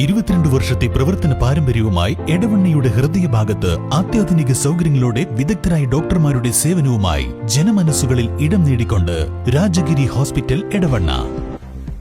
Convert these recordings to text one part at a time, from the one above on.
ഇരുപത്തിരണ്ട് വർഷത്തെ പ്രവർത്തന പാരമ്പര്യവുമായി എടവണ്ണയുടെ ഹൃദയഭാഗത്ത് അത്യാധുനിക സൗകര്യങ്ങളോടെ വിദഗ്ധരായ ഡോക്ടർമാരുടെ സേവനവുമായി ജനമനസ്സുകളിൽ ഇടം നേടിക്കൊണ്ട് Rajagiri hospital Edavanna.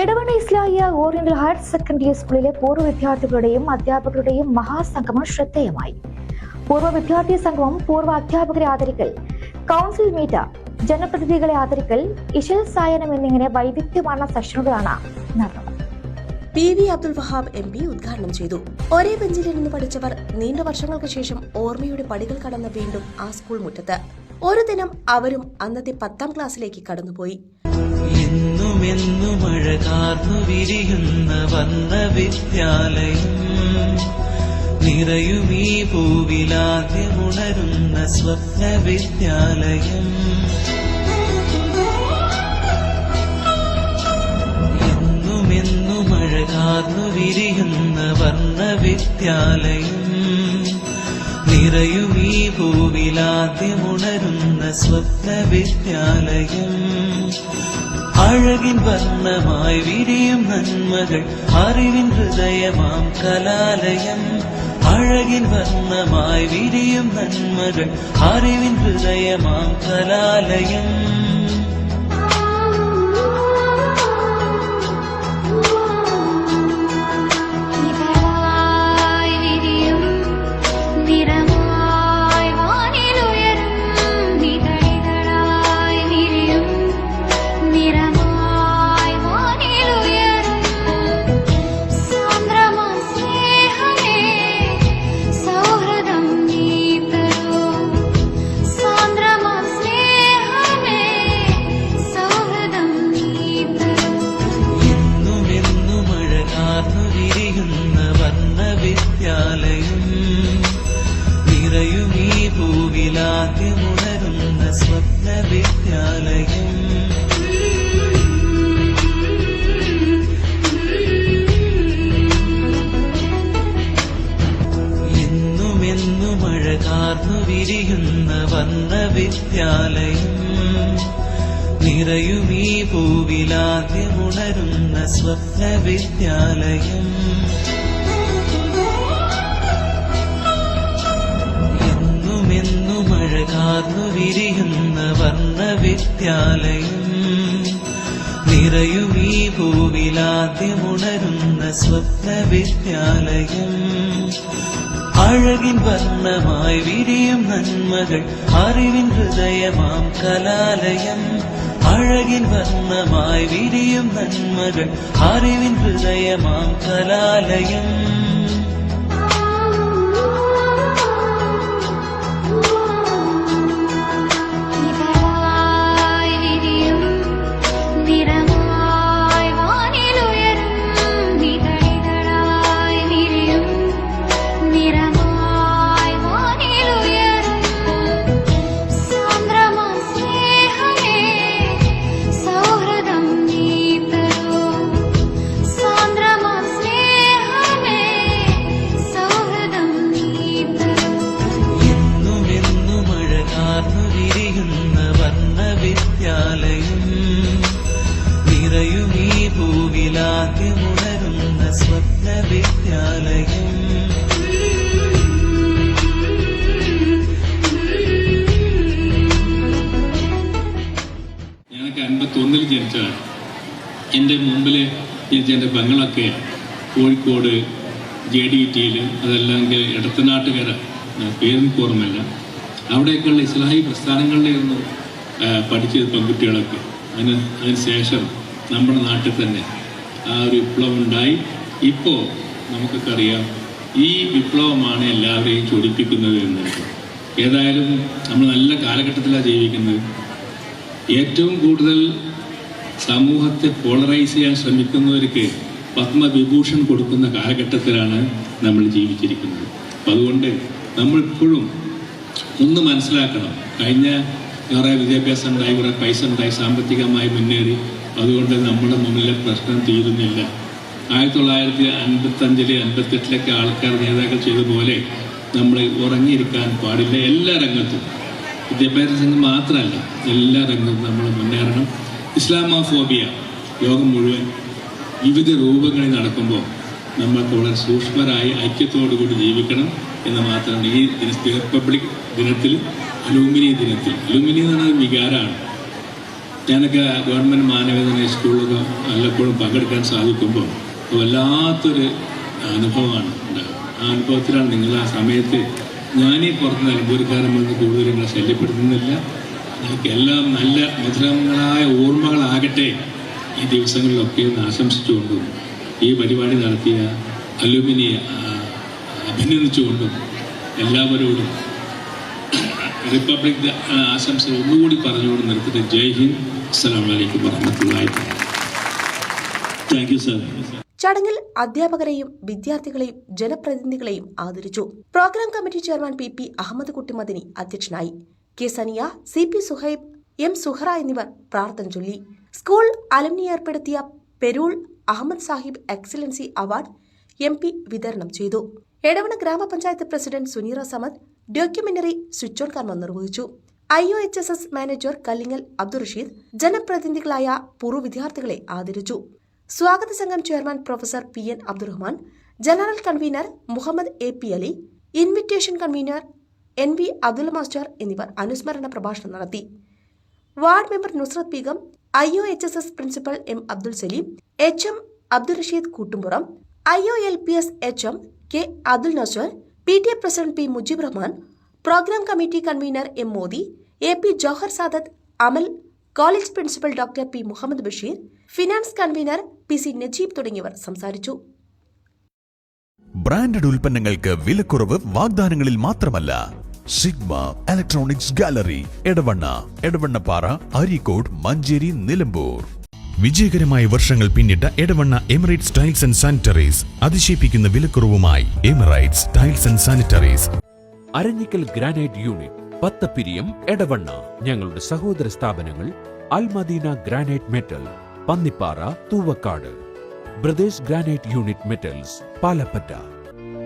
Edavanna Islahiya oriental higher secondary സ്കൂളിലെ പൂർവ വിദ്യാർത്ഥികളുടെയും അധ്യാപകരുടെയും മഹാസംഗമം ശ്രദ്ധേയമായി. പൂർവ വിദ്യാർത്ഥി സംഗമം പൂർവ അധ്യാപകരെ ആദരിക്കൽ കൗൺസിൽ മീറ്റ് ജനപ്രതിനിധികളെ ആദരിക്കൽ ഇശൽ സായനം എന്നിങ്ങനെ വൈവിധ്യമാർന്ന സെഷനുകളാണ് നടന്നത്. P V Abdul Wahab M P ഉദ്ഘാടനം ചെയ്തു. ഒരേ ബെഞ്ചിലിരുന്ന് പഠിച്ചവർ നീണ്ട വർഷങ്ങൾക്ക് ശേഷം ഓർമ്മയുടെ പടികൾ കടന്ന് വീണ്ടും ആ സ്കൂൾ മുറ്റത്ത്. ഒരു ദിനം അവരും അന്നത്തെ പത്താം ക്ലാസ്സിലേക്ക് കടന്നുപോയി. എന്നുമെന്നും വിരിയുന്ന വന്ന വിദ്യാലയം. പൂവിലാദ്യമുണരുന്ന സ്വപ്ന വിദ്യാലയം. എന്നുമെന്നും അഴകാർന്നു വിരിയുന്ന വർണ വിദ്യാലയം നിറയും ഈ ഭൂവിലാദ്യമുണരുന്ന സ്വപ്ന വിദ്യാലയം അഴകിൻ വർണമായി വിരിയും നന്മകൾ അറിവിൻ ഹൃദയമാം കലാലയം. അഴകിൻ വർണമായി വിരിയും നന്മകൾ അറിവിൻ ഹൃദയമാം കലാലയം. അഴകാർന്നു വിരിയുന്ന വർണ വിദ്യാലയം നിറയും ഈ ഭൂവിലാദ്യമുണരുന്ന സ്വപ്ന വിദ്യാലയം എന്നുമെന്നും അഴകാർന്നു വിരിയുന്ന വർണ വിദ്യാലയം നിറയും ഈ പൂവിലാദ്യമുണരുന്ന സ്വപ്ന വിദ്യാലയം എന്നുമെന്നും വിരിയുന്ന വർണ വിദ്യാലയം നിറയുമീ ഭൂവിലാദ്യമുണരുന്ന സ്വപ്ന വിദ്യാലയം അഴകിൻ വർണമായി വിരിയും നന്മകൾ അറിവിൻ ഹൃദയമാം കലാലയം. അഴകിൻ വർണമായി വിരിയും നന്മകൾ അറിവിൻ ഹൃദയമാം കലാലയം മുമ്പിൽ ജനിച്ച ബംഗളൊക്കെ കോഴിക്കോട് ജെ ഡി ടിയിൽ അതല്ലെങ്കിൽ ഇടത്തനാട്ടുകര പേരെനിക്ക് ഓർമ്മയില്ല അവിടെയൊക്കെയുള്ള ഇസ്ലാഹി പ്രസ്ഥാനങ്ങളിലായിരുന്നു പഠിച്ചത് പെൺകുട്ടികളൊക്കെ. അതിന് അതിന് ശേഷം നമ്മുടെ നാട്ടിൽ തന്നെ ആ ഒരു വിപ്ലവം ഉണ്ടായി. ഇപ്പോൾ നമുക്കൊക്കെ അറിയാം ഈ വിപ്ലവമാണ് എല്ലാവരെയും ചൊടിപ്പിക്കുന്നത് എന്ന് ഏതായാലും നമ്മൾ നല്ല കാലഘട്ടത്തിലാണ് ജീവിക്കുന്നത്. ഏറ്റവും കൂടുതൽ സമൂഹത്തെ പോളറൈസ് ചെയ്യാൻ ശ്രമിക്കുന്നവർക്ക് പത്മവിഭൂഷൺ കൊടുക്കുന്ന കാലഘട്ടത്തിലാണ് നമ്മൾ ജീവിച്ചിരിക്കുന്നത്. അപ്പം അതുകൊണ്ട് നമ്മളിപ്പോഴും ഒന്ന് മനസ്സിലാക്കണം. കഴിഞ്ഞ കുറേ വിദ്യാഭ്യാസം ഉണ്ടായി കുറേ പൈസ ഉണ്ടായി സാമ്പത്തികമായി മുന്നേറി. അതുകൊണ്ട് നമ്മുടെ മുന്നിലെ പ്രശ്നം തീരുന്നില്ല. ആയിരത്തി തൊള്ളായിരത്തി അൻപത്തഞ്ചിലെ അൻപത്തെട്ടിലൊക്കെ ആൾക്കാർ നേതാക്കൾ ചെയ്ത പോലെ നമ്മൾ ഉറങ്ങിയിരിക്കാൻ പാടില്ല എല്ലാ രംഗത്തും. വിദ്യാഭ്യാസ രംഗം മാത്രമല്ല എല്ലാ രംഗത്തും നമ്മൾ മുന്നേറണം. ഇസ്ലാമോഫോബിയ. ലോകം മുഴുവൻ വിവിധ രൂപങ്ങളിൽ നടക്കുമ്പോൾ നമ്മൾക്ക് വളരെ സൂക്ഷ്മരായി ഐക്യത്തോടുകൂടി ജീവിക്കണം എന്ന് മാത്രമാണ് ഈ റിപ്പബ്ലിക് ദിനത്തിൽ അലൂമിനി ദിനത്തിൽ. അലൂമിനി എന്ന് പറഞ്ഞാൽ ഒരു വികാരമാണ്. ഞാനൊക്കെ ഗവൺമെന്റ് മാനവേദന സ്കൂളിലൊക്കെ വല്ലപ്പോഴും പങ്കെടുക്കാൻ സാധിക്കുമ്പോൾ വല്ലാത്തൊരു അനുഭവമാണ് ഉണ്ടാകുന്നത് ആ അനുഭവത്തിലാണ് നിങ്ങൾ ആ സമയത്ത് ഞാനീ പുറത്ത് നിന്ന് വന്ന് കൂടുതൽ നിങ്ങളെ ശല്യപ്പെടുത്തുന്നില്ല. എല്ലാം നല്ല മധുരങ്ങളായ ഓർമ്മകളാകട്ടെ ഈ ദിവസങ്ങളിലൊക്കെ എന്ന് ആശംസിച്ചുകൊണ്ടും ഈ പരിപാടി നടത്തിയ അലുമിനിയെ അഭിനന്ദിച്ചുകൊണ്ടും എല്ലാവരോടും റിപ്പബ്ലിക് ആശംസ ഒന്നുകൂടി പറഞ്ഞുകൊണ്ട് നിർത്തിട്ട് ജയ് ഹിന്ദ്. അസ്സലാമു അലൈക്കും വറഹ്മത്തുള്ളാഹി താങ്ക് യു സർ ചടങ്ങിൽ അധ്യാപകരെയും വിദ്യാർത്ഥികളെയും ജനപ്രതിനിധികളെയും ആദരിച്ചു. Programme committee chairman P P Ahammed Kutty Madani അധ്യക്ഷനായി. K Saniya C P Suhaib M Suhara എന്നിവർ പ്രാർത്ഥന ചൊല്ലി. സ്കൂൾ അലംനി ഏർപ്പെടുത്തിയ Perool Ahammed Sahib excellency award M P വിതരണം ചെയ്തു. എടവണ ഗ്രാമപഞ്ചായത്ത് president Suneera Samad documentary switch on കർമ്മം നിർവഹിച്ചു. I O H S S manager Kallingal Abdul Rasheed ജനപ്രതിനിധികളായ പൂർവ വിദ്യാർത്ഥികളെ ആദരിച്ചു. സ്വാഗത സംഘം chairman professor P N Abdurahman general convener Muhammed A P Ali invitation convener N V Abdul master എന്നിവർ അനുസ്മരണ പ്രഭാഷണം നടത്തി. Ward member Nusrath Beegum I O H S S principal M Abdul Saleem H M Abdul Rasheed Koottumpuram I O L P S H M K Abdul Nasar P T A president P Mujeeb Rahman programme committee convener M Modi A P Johar Sadath Amal college principal doctor P Muhammed Basheer finance convener P C Najeeb തുടങ്ങിയവർ സംസാരിച്ചു. Branded ഉൽപ്പന്നങ്ങൾക്ക് വിലക്കുറവ് വാഗ്ദാനങ്ങളിൽ മാത്രമല്ല. Sigma Electronics Gallery Edavanna. Edavannappara Areekode Manjeri Nilambur. വിജയകരമായ വർഷങ്ങൾ പിന്നിട്ട Edavanna Emirates tiles and sanitaries അതിശയിപ്പിക്കുന്ന വിലക്കുറവുമായി Emirates tiles and sanitaries Aranhikkal granite unit Pathappiriyam Edavanna. ഞങ്ങളുടെ സഹോദര സ്ഥാപനങ്ങൾ Almadina granite metal Pannippara Thoovakkad. Brothers granite unit metals Palappetta.